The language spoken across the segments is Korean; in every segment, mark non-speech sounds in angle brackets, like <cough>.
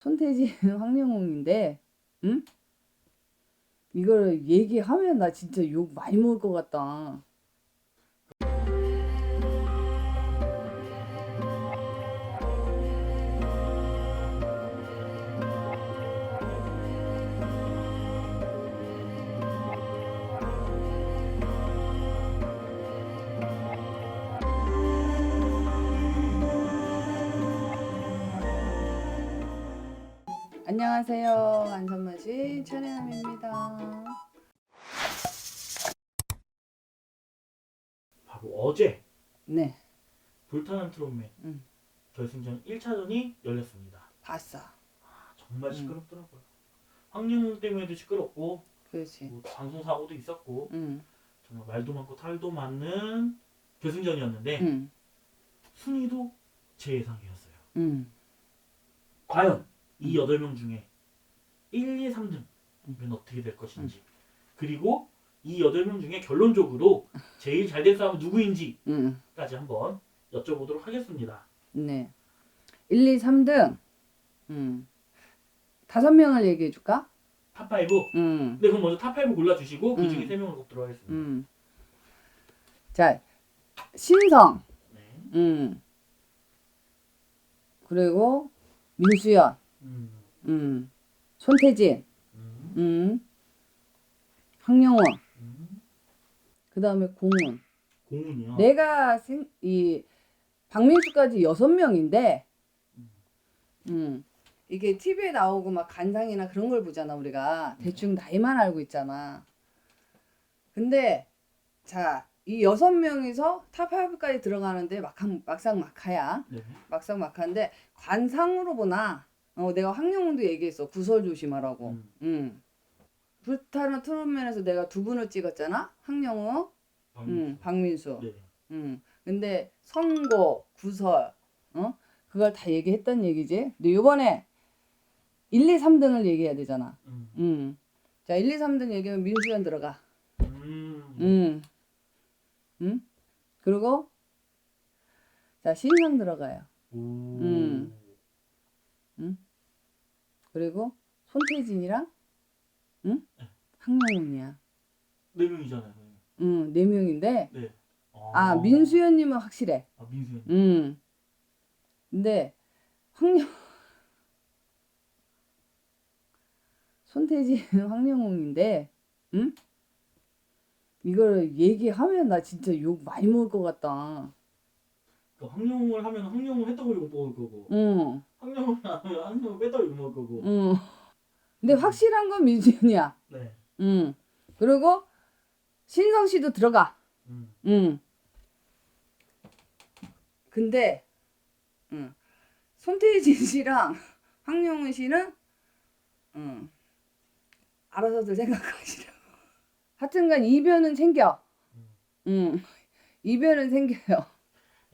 손태진 <laughs> 황영웅인데, 응? 이걸 얘기하면 나 진짜 욕 많이 먹을 것 같다. 안녕하세요. 안선마시 천혜남입니다. 바로 어제 네, 불타는 트롯맨 음. 결승전 1차전이 열렸습니다. 봤어. 아, 정말 음. 시끄럽더라고요. 황영웅 때문에도 시끄럽고 그렇지. 뭐 방송 사고도 있었고 응, 정말 말도 많고 탈도 많은 결승전이었는데 응, 순위도 제 예상이었어요. 응. 과연 이 음. 8명 중에 1, 2, 3등은 어떻게 될 것인지 음. 그리고 이 8명 중에 결론적으로 제일 잘된 사람은 누구인지까지 응, 한번 여쭤보도록 하겠습니다. 네. 1, 2, 3등. 응. 다섯 명을 얘기해 줄까? 탑5 응, 네, 그럼 먼저 탑5 골라주시고 그 중에 음. 3명을 꼭 들어가겠습니다. 응. 자, 신성. 네. 응. 그리고 민수연. 음, 응. 손태진. 음, 응. 황영원. 음. 그 다음에 공은. 공훈이요. 내가 생, 이 박민수까지 여섯 명인데, 음. 음, 이게 TV에 나오고 막 간상이나 그런 걸 보잖아 우리가 대충 나이만 알고 있잖아. 근데 자, 이 여섯 명이서 탑 5까지 들어가는데 막상 막상 막하야. 네. 막상 막하인데 관상으로 보나. 어, 내가 황영훈도 얘기했어. 구설 조심하라고. 음, 음. 불타는 트롯맨에서 내가 두 분을 찍었잖아. 황영우, 음, 박민수. 네. 음. 근데 선고, 구설, 어? 그걸 다 얘기했단 얘기지. 근데 요번에 1, 2, 3등을 얘기해야 되잖아. 음. 음. 자, 1, 2, 3등 얘기하면 민수연 들어가. 음. 음. 음? 그리고 자, 신상 들어가요. 오. 음. 그리고 손태진이랑 응? 황영훈이야. 네 명이잖아요. 선생님. 음, 네 명인데 네. 아, 민수연님은 확실해. 아, 민수연. 음. 근데 황영 손태진 <laughs> 황영웅인데, 응? 이걸 얘기하면 나 진짜 욕 많이 먹을 것 같다. 그 황영웅을 하면 황영웅 했다고 욕 먹을 거고 응, 안 하면 황영웅 뺐다고 욕 먹을 거고. 응. 근데 확실한 건 민수연이야. 네. 응. 그리고 신성 씨도 들어가. 음. 응. 근데, 응. 손태진 씨랑 <laughs> 황영훈 씨는, 응. 알아서들 생각하시라고. 하여튼간 이변은 생겨. 응. <laughs> 이변은 생겨요.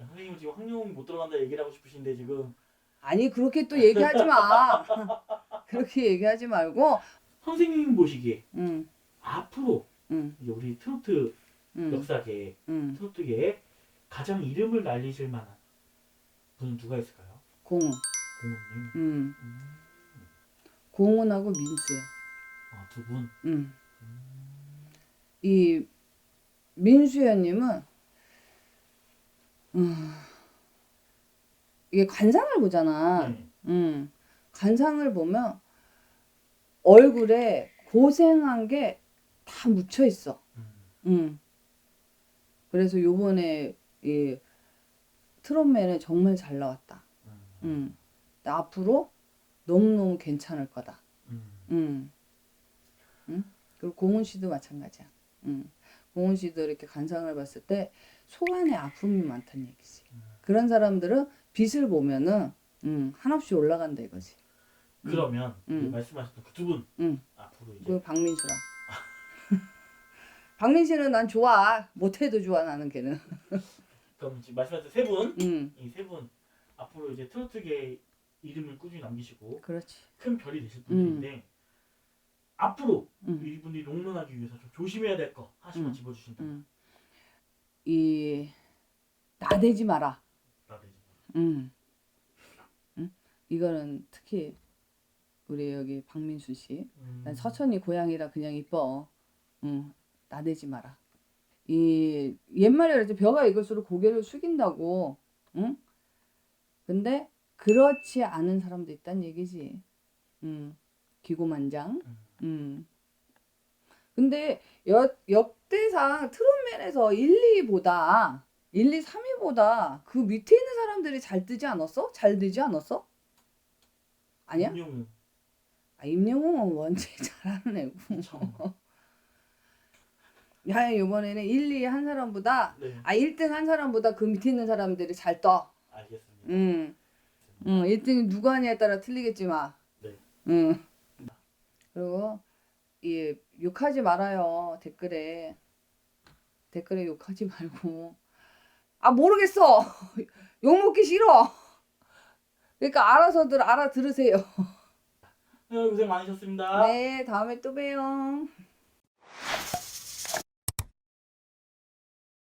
야, 선생님은 지금 황영웅 못 들어간다 얘기를 하고 싶으신데 지금 아니, 그렇게 또 얘기하지 마. <laughs> 그렇게 얘기하지 말고, 선생님 보시기에 응. 앞으로 응. 이제 우리 트로트 응. 역사계 응. 트로트계에 가장 이름을 날리실 만한 분은 누가 있을까요? 공훈. 공훈님. 응. 음. 공훈하고 민수야. 아, 두 분. 응. 이 민수연님은 음, 이게 관상을 보잖아. 네. 음, 관상을 보면 얼굴에 고생한 게 다 묻혀 있어. 음. 음. 그래서 요번에 이 트롯맨은 정말 잘 나왔다. 음. 음. 근데 앞으로 너무너무 괜찮을 거다. 음. 음. 응? 그리고 공훈 씨도 마찬가지야. 음. 공훈 씨도 이렇게 관상을 봤을 때 속안에 아픔이 많다는 얘기지. 음. 그런 사람들은 빛을 보면은 음, 한없이 올라간다 이거지. 그러면 음. 이제 말씀하셨던 그 두 분 음. 앞으로 이제 그 박민수랑. <laughs> 박민수는 난 좋아. 못해도 좋아 나는 걔는. <laughs> 그럼 지금 말씀하신 세 분, 음. 이세 분 앞으로 이제 트로트계 이름을 꾸준히 남기시고 그렇지. 큰 별이 되실 분들인데 앞으로 음. 이분들이 롱런하기 위해서 좀 조심해야 될 거 하나씩만 음. 집어주신다. 음. 이 나대지 마라. 라든지. 음. 음? 이거는 특히 우리 여기 박민수 씨. 음. 난 서천이 고양이라 그냥 이뻐. 응, 나대지 마라. 이 옛말에 그랬지 벼가 익을수록 고개를 숙인다고. 응? 근데 그렇지 않은 사람도 있단 얘기지. 응. 기고만장. 음. 응. 근데 역, 역대상 트롯맨에서 1, 2보다 1, 2, 3위보다 그 밑에 있는 사람들이 잘 뜨지 않았어? 잘 되지 않았어? 아니야? 임영웅, 아, 임영웅은 원체 <laughs> 잘하는 애고. <laughs> 야, 이번에는 1, 2 한 사람보다 네, 아 1등 한 사람보다 그 밑에 있는 사람들이 잘 떠. 알겠습니다. 응. 응, 1등이 누가 하냐에 따라 틀리겠지만. 네. 응. 그리고 이 욕하지 말아요. 댓글에. 댓글에 욕하지 <laughs> 말고. 아, 모르겠어. <laughs> 욕 먹기 싫어. 그러니까 알아서들 알아들으세요. 네, 고생 많으셨습니다. 네, 다음에 또 봬요.